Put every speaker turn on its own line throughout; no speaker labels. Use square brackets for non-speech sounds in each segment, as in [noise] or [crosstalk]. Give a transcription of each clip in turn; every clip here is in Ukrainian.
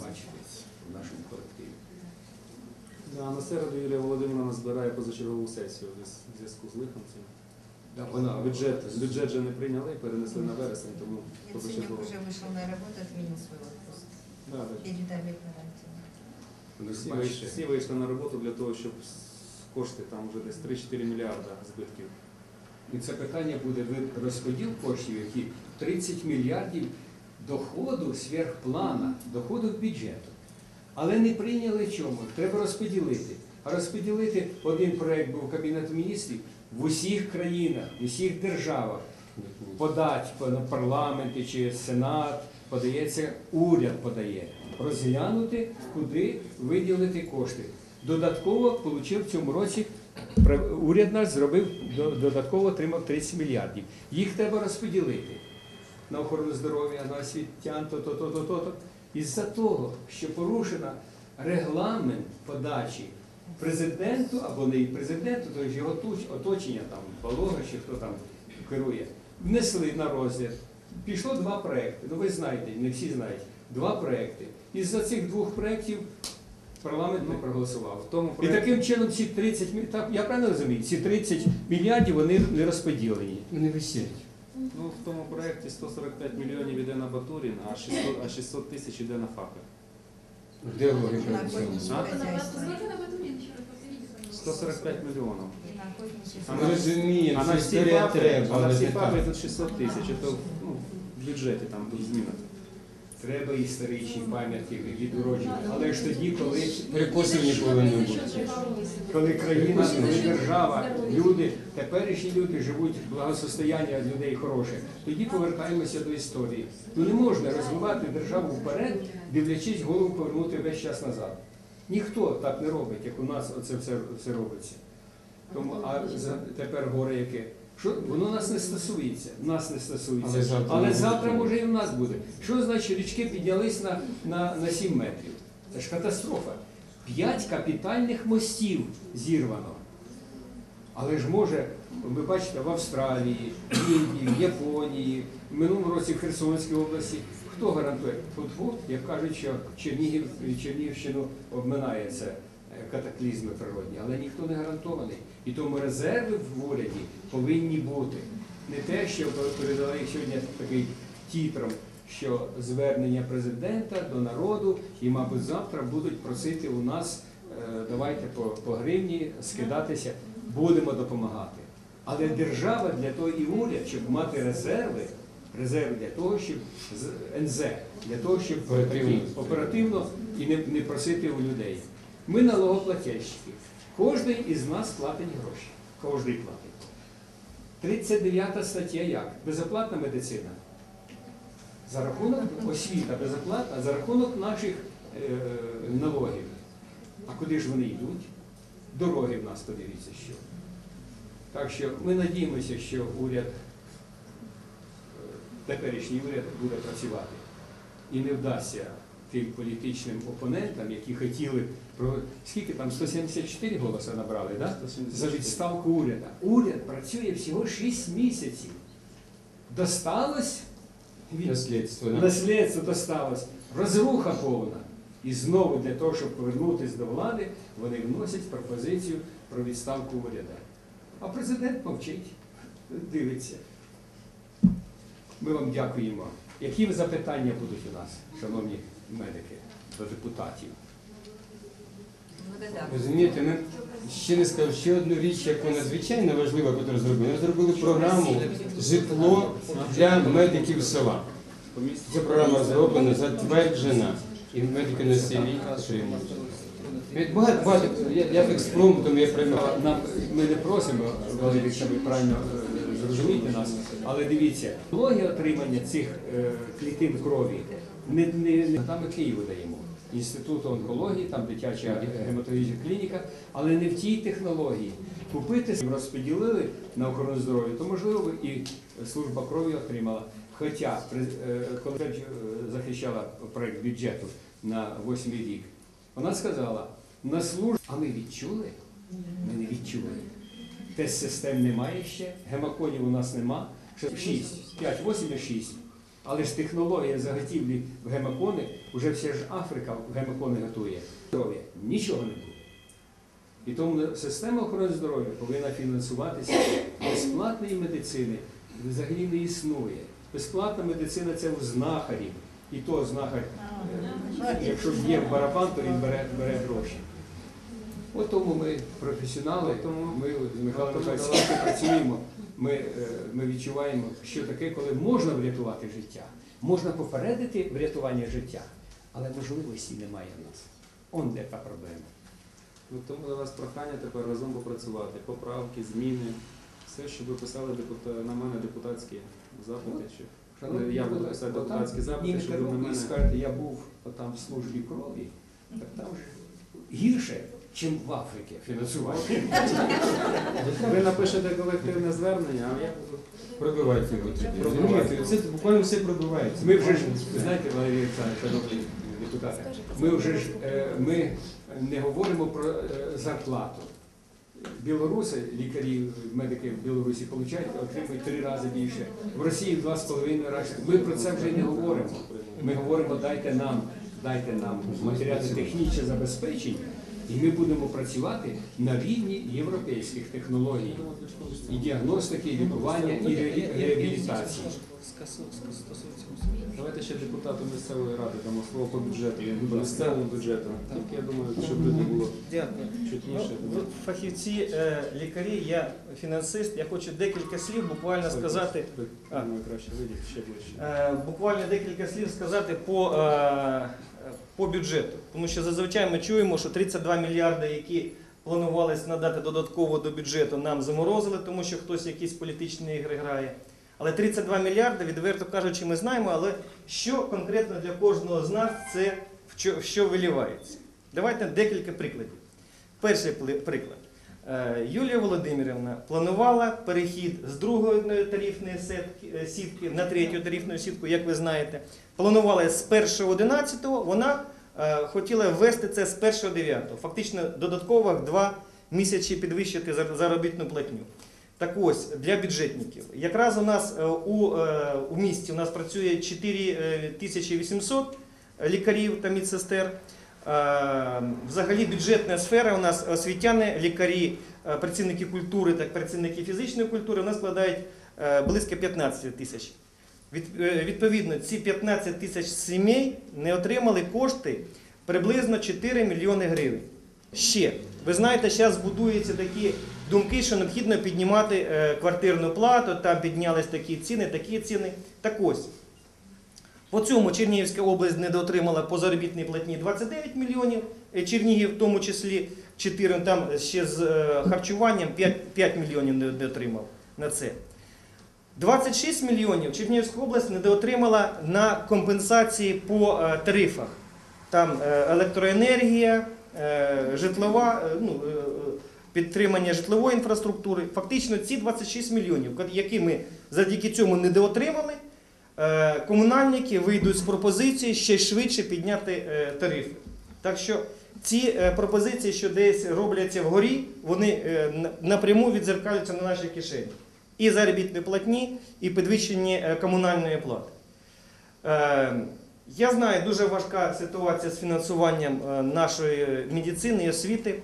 бачити в нашому колективі.
Да, на середу Юлія Володимировна збирає позачергову сесію в зв'язку з лихом цим.
Да, вона
Бюджет, бюджет же не прийняли, перенесли на вересень, тому
Яценюк
позачергово.
уже вышел на работу, отменил свой отпуск.
Да, да.
Передали карантин.
ж
Всі, вийшли,
бачите,
всі вийшли на роботу для того, щоб с- кошти там вже десь 3-4 мільярда збитків.
І це питання буде ви- розподіл коштів, які 30 мільярдів доходу сверхплана, доходу бюджету. Але не прийняли чому? Треба розподілити. А розподілити один проект був Кабінету міністрів в усіх країнах, в усіх державах. Подать парламенті чи Сенат, подається, уряд подає. Розглянути, куди виділити кошти. Додатково отримав в цьому році Уряд наш зробив додатково отримав 30 мільярдів. Їх треба розподілити на охорону здоров'я, на освітян, то, то, то, то, то, то. Із-за того, що порушено регламент подачі президенту або не президенту, то ж його оточення, там, Балога чи хто там керує, внесли на розгляд. Пішло два проекти. Ну ви знаєте, не всі знають. Два проекти. Із-за цих двох проєктів парламент не проголосував.
Тому
І таким чином ці 30 мі- так, я правильно розумію, ці 30 мільярдів вони не розподілені. Вони висять.
Ну, в тому проєкті 145 мільйонів йде на Батурін, а 600, а 600 тисяч йде на Фака.
Де логіка?
На
в цьому?
охотничье
А?
хозяйство.
145 мільйонів.
На
А
Ми
на-
розуміємо,
А на
що
всі
історія
ФАПи,
треба,
на
але
всі
не
ФАПи
так.
тут 600 тисяч, Це ну, в бюджеті там будуть зміни.
Треба історичні пам'ятки відроджувати. Але ж тоді, коли
Прикосів не повинно бути.
коли країна, коли держава, люди, теперішні люди живуть в благосостояння людей хороше, тоді повертаємося до історії. Ну не можна розвивати державу вперед, дивлячись голову повернути весь час назад. Ніхто так не робить, як у нас оце все, все робиться. Тому а тепер горе яке? Що воно нас не стосується, нас не стосується.
Але завтра
Але завтра може і в нас буде. Що значить річки піднялись на, на, на 7 метрів? Це ж катастрофа. П'ять капітальних мостів зірвано. Але ж може, ви бачите, в Австралії, в Індії, в Японії, в минулому році в Херсонській області. Хто гарантує? Фу-фу, як кажуть, що Чернігів, Чернігівщину обминає це е, катаклізми природні, але ніхто не гарантований. І тому резерви в уряді повинні бути. Не те, що передали сьогодні такий тітром, що звернення президента до народу, і, мабуть, завтра будуть просити у нас е, давайте по, по гривні скидатися, будемо допомагати. Але держава для того і уряд, щоб мати резерви, резерви для того, щоб НЗ, для того, щоб
Оперативно.
і не, не просити у людей. Ми налогоплательщики. Кожен із нас платить гроші. Кожен платить. 39 стаття як? Безоплатна медицина. За рахунок освіта безоплатна, за рахунок наших е, налогів. А куди ж вони йдуть? Дороги в нас подивіться, що. Так що ми надіємося, що уряд, е, теперішній уряд буде працювати. І не вдасться тим політичним опонентам, які хотіли про скільки там 174 голоси набрали, да? за відставку уряду. Уряд працює всього 6 місяців. Досталось від
Наслідство. да.
наслідство досталось, розруха повна. І знову для того, щоб повернутися до влади, вони вносять пропозицію про відставку уряду. А президент мовчить, дивиться. Ми вам дякуємо. Які запитання будуть у нас, шановні медики, до депутатів?
Розумієте, ми ще не сказав ще одну річ, яку надзвичайно важливо, яку зробили. Ми зробили програму житло для медиків села. Ця програма зроблена, затверджена, і медики на селі отримують. Багато, багато, я, я експромтом я приймав.
Ми не просимо, Валерій, щоб ви правильно е, зрозумієте нас, але дивіться, логія отримання цих е, клітин крові не, не, не там і Києву даємо. Інститут онкології, там дитяча гематологічна клініка, але не в тій технології. Купити розподілили на охорону здоров'я, то можливо би і служба крові отримала. Хоча е, коли е, захищала проект бюджету на восьмий рік, вона сказала, на службу, а ми відчули? Ми не відчули. Тест систем немає ще, гемоконів у нас нема. Ще 6, 5, 8 і 6. Але ж технологія заготівлі в гемокони, вже вся ж Африка в гемокони готує. Здоров'я нічого не буде. І тому система охорони здоров'я повинна фінансуватися безплатної медицини взагалі не існує. Безплатна медицина це у знахарів. І то знахар, е, якщо є барабан, то він бере, бере гроші. От тому ми професіонали,
Тому-
ми з Михайлом Михайловичем працюємо, ми, е, ми відчуваємо, що таке, коли можна врятувати життя, можна попередити врятування життя, але можливості немає в нас. Он де та проблема.
Ну, тому до вас прохання тепер разом попрацювати. Поправки, зміни. Все, що ви писали депута... на мене депутатські запити. Чи...
Шановні
Я буду писати депутатські запити, щоб ви на мене-
скажете, я був там в службі крові, так там ж гірше, ніж в Африці фінансування. [laughs]
Ви напишете колективне звернення, а я буду.
Пробивайте його тоді.
Пробивайте.
Це буквально все пробивається.
Ми вже ж, ви знаєте, Валерій Олександрович, шановні депутати, ми вже ж е, ми не говоримо про е, зарплату. Білоруси, лікарі, медики в Білорусі получають, отримують три рази більше. В Росії два з половиною рази. Ми про це вже не говоримо. Ми говоримо, дайте нам, дайте нам матеріально-технічне забезпечення, і ми будемо працювати на рівні європейських технологій і діагностики, і лікування, і реабілітації.
Давайте ще депутату місцевої ради дамо слово по бюджету. По місцевому бюджету. Тільки я думаю, щоб тоді було
Дякую.
чутніше.
Ну, фахівці, е, лікарі, я фінансист. Я хочу декілька слів буквально сказати. А.
Краще вийдіть ще ближче.
Е, Буквально декілька слів сказати по, е, по бюджету. Тому що зазвичай ми чуємо, що 32 мільярди, які планувалися надати додатково до бюджету, нам заморозили, тому що хтось якісь політичні ігри грає. Але 32 мільярди, відверто кажучи, ми знаємо, але що конкретно для кожного з нас це в що, вилівається. Давайте декілька прикладів. Перший приклад. Е, Юлія Володимирівна планувала перехід з другої тарифної е, сітки на третю тарифну сітку, як ви знаєте. Планувала з 1.11, вона е, хотіла ввести це з 1.9. Фактично додатково два місяці підвищити зар- заробітну платню. Так ось, для бюджетників. Якраз у нас у, у місті у нас працює 4800 лікарів та медсестер. Е, Взагалі бюджетна сфера у нас освітяни, лікарі, е, працівники культури та працівники фізичної культури у нас складають е, близько 15 тисяч. Відповідно, ці 15 тисяч сімей не отримали кошти приблизно 4 мільйони гривень. Ще, ви знаєте, зараз будуються такі думки, що необхідно піднімати квартирну плату, там піднялись такі ціни, такі ціни. Так ось, по цьому Чернігівська область недоотримала по заробітній платні 29 мільйонів, е, Чернігів в тому числі 4, там ще з е, харчуванням 5, 5 мільйонів не отримав на це. 26 мільйонів Чернігівська область недоотримала на компенсації по е, тарифах. Там електроенергія, житлова, ну, підтримання житлової інфраструктури. Фактично ці 26 мільйонів, які ми завдяки цьому недоотримали, комунальники вийдуть з пропозиції ще швидше підняти е, тарифи. Так що ці е, пропозиції, що десь робляться вгорі, вони е, напряму відзеркалюються на нашій кишені. І заробітні платні, і підвищення е, комунальної плати. Е, Я знаю, дуже важка ситуація з фінансуванням е, нашої медицини і освіти.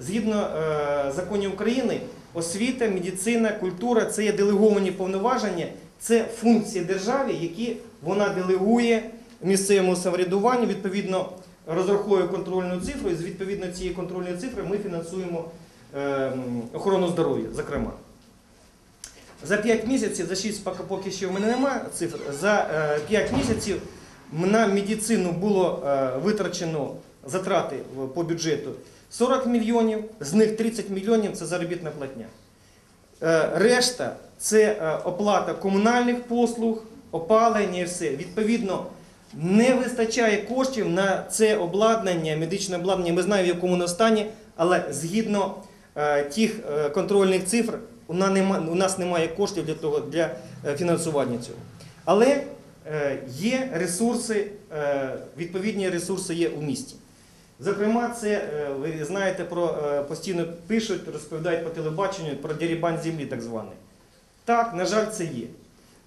Згідно е, законів України, освіта, медицина, культура це є делеговані повноваження, це функції держави, які вона делегує місцевому самоврядуванню, відповідно розраховує контрольну цифру, і відповідно цієї контрольної цифри ми фінансуємо е, охорону здоров'я, зокрема. За 5 місяців, за 6 поки, що в мене немає цифр, за 5 місяців на медицину було е, витрачено затрати по бюджету 40 мільйонів, з них 30 мільйонів це заробітна платня. Е, Решта це е, оплата комунальних послуг, опалення і все. Відповідно, не вистачає коштів на це обладнання, медичне обладнання. Ми знаємо, в якому воно стані, але згідно е, тих е, контрольних цифр, у нас немає коштів для того для фінансування цього. Але є ресурси, відповідні ресурси є у місті. Зокрема, це ви знаєте про постійно пишуть, розповідають по телебаченню про дерибан землі, так званий. Так, на жаль, це є.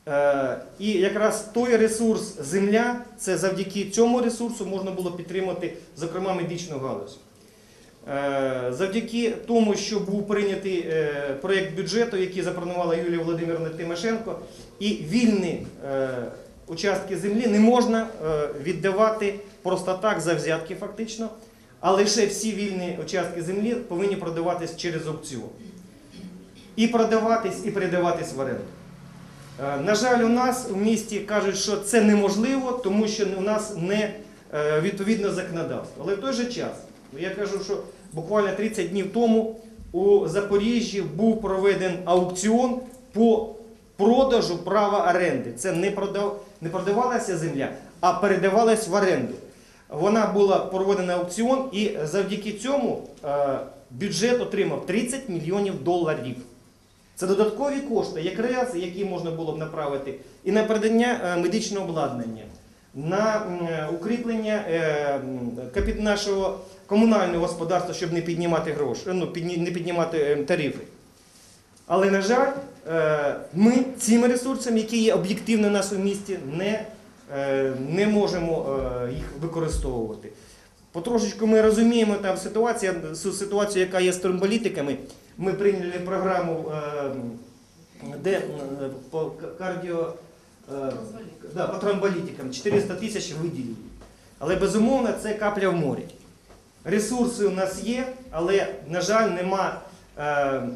Е, І якраз той ресурс земля, це завдяки цьому ресурсу можна було підтримати, зокрема, медичну галузь. Е, Завдяки тому, що був прийнятий е, проєкт бюджету, який запропонувала Юлія Володимирівна Тимошенко, і вільні участки землі не можна віддавати просто так за взятки, фактично, а лише всі вільні участки землі повинні продаватись через аукціон. І продаватись, і передаватись в оренду. Е, На жаль, у нас в місті кажуть, що це неможливо, тому що у нас не е, відповідне законодавство. Але в той же час, ну, я кажу, що буквально 30 днів тому у Запоріжжі був проведений аукціон по продажу права оренди. Це не продавалася земля, а передавалась в оренду. Вона була проведена аукціон, і завдяки цьому е, бюджет отримав 30 мільйонів доларів. Це додаткові кошти, якраз які можна було б направити і на передання е, медичного обладнання, на е, укріплення е, нашого комунального господарства, щоб не піднімати гроші, ну, не піднімати тарифи. Але, на жаль, ми цими ресурсами, які є об'єктивно у нас у місті, не, не можемо їх використовувати. Потрошечку ми розуміємо там ситуацію, ситуацію, яка є з тромболітиками. Ми прийняли програму, е, де е, по кардіо, е, да, по тромболітикам 400 тисяч виділили. Але безумовно це капля в морі. Ресурси у нас є, але, на жаль, нема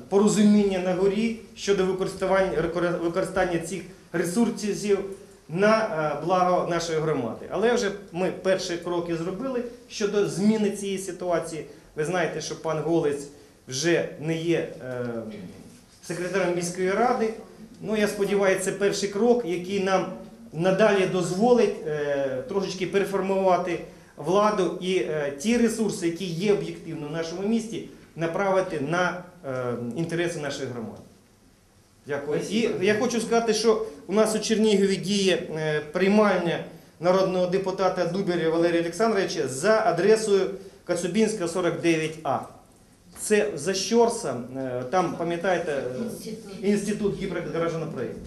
порозуміння на горі щодо використання цих ресурсів на е, благо нашої громади. Але вже ми перші кроки зробили щодо зміни цієї ситуації. Ви знаєте, що пан Голець вже не є е, секретарем міської ради. Ну, я сподіваюся, це перший крок, який нам надалі дозволить е, трошечки переформувати владу і ті ресурси, які є об'єктивно в нашому місті, направити на інтереси нашої громади. Дякую. І я хочу сказати, що у нас у Чернігові діє е, приймальня народного депутата Дуберя Валерія Олександровича за адресою Кацубінська 49А. Це за Щорсом, е, там, пам'ятаєте, е, інститут гіпергаражонопроєкту.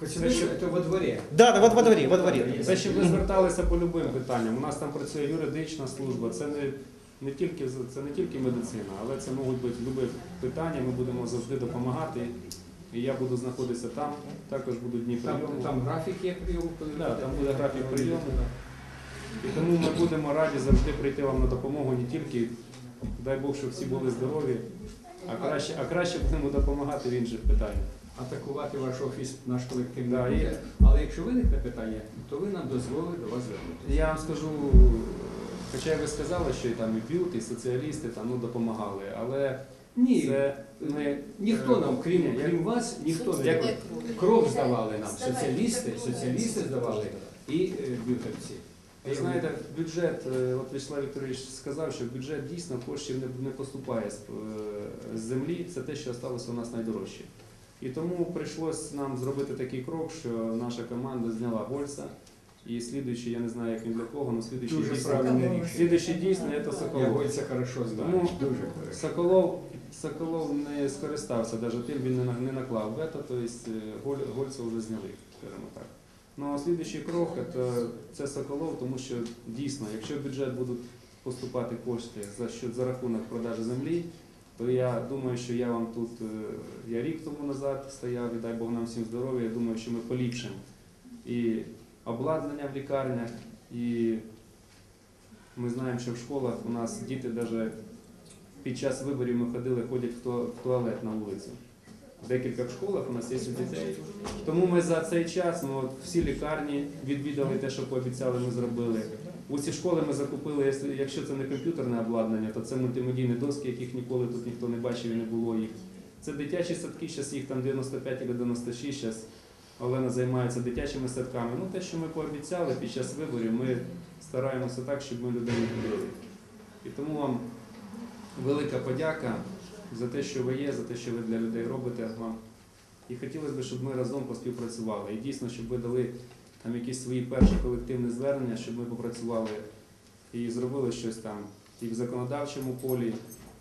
Це це во дворі.
Да, во, во дворі, во дворі.
Це щоб ви зверталися по любим питанням. У нас там працює юридична служба. Це не, не тільки це не тільки медицина, але це можуть бути любі питання. Ми будемо завжди допомагати. І я буду знаходитися там. Також будуть дні
Там,
прийому.
там графік є прийому. коли
Да, там буде графік прийому. І тому ми будемо раді завжди прийти вам на допомогу не тільки, дай Бог, щоб всі були здорові, а краще, а краще будемо допомагати в інших питаннях.
Атакувати ваш офіс, наш колектив не
Да,
буде. Але якщо виникне питання, то ви нам дозволите до вас звернутися.
Я вам скажу, хоча ви сказали, що і там і б'ют, і соціалісти там ну, допомагали, але
Ні,
це ми
ніхто нам, крім,
Ні,
крім вас, ніхто не
Як-
Кров здавали нам, соціалісти, соціалісти здавали і е, бюхерці.
Ви знаєте, бюджет, е, от Вячеслав Вікторович сказав, що бюджет дійсно коштів не, не поступає з, е, з землі, це те, що залишилося у нас найдорожче. І тому прийшлось нам зробити такий крок, що наша команда зняла Гольца, і слідуючий, я не знаю, як він для кого, але слідуючий
Дуже
дійсно,
правильне рішення.
слідуючий дійсно це
Я
Соколов.
Гойця хорошо знаю,
Тому
дуже хорошо.
Соколов, Соколов не скористався навіть тим, він не, наклав вето, тобто Голь- Гольца вже зняли, скажімо так. Ну а слідуючий крок це, Соколов, тому що дійсно, якщо в бюджет будуть поступати кошти за, рахунок продажу землі, то я думаю, що я вам тут, е, я рік тому назад стояв, і дай Бог нам всім здоров'я, я думаю, що ми поліпшимо і обладнання в лікарнях, і ми знаємо, що в школах у нас діти навіть під час виборів ми ходили, ходять в туалет на вулицю. В школах у нас є у дітей. Тому ми за цей час ми от всі лікарні відвідали те, що пообіцяли, ми зробили. Усі школи ми закупили, якщо- це не комп'ютерне обладнання, то це мультимедійні доски, яких ніколи тут ніхто не бачив і не було їх. Це дитячі садки, зараз їх там 95 або 96, зараз Олена займається дитячими садками. Ну те, що ми пообіцяли під час виборів, ми стараємося так, щоб ми людей не. І тому вам велика подяка за те, що ви є, за те, що ви для людей робите вам. І хотілося б, щоб ми разом поспівпрацювали. І дійсно, щоб ви дали там якісь свої перші колективні звернення, щоб ми попрацювали і зробили щось там і в законодавчому полі,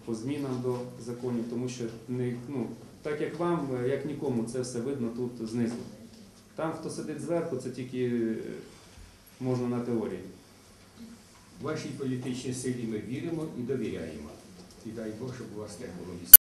по змінам до законів, тому що не, ну, так як вам, як нікому, це все видно тут знизу. Там, хто сидить зверху, це тільки е, можна на теорії.
Вашій політичній силі ми віримо і довіряємо. І дай Бог, щоб у вас не було місце.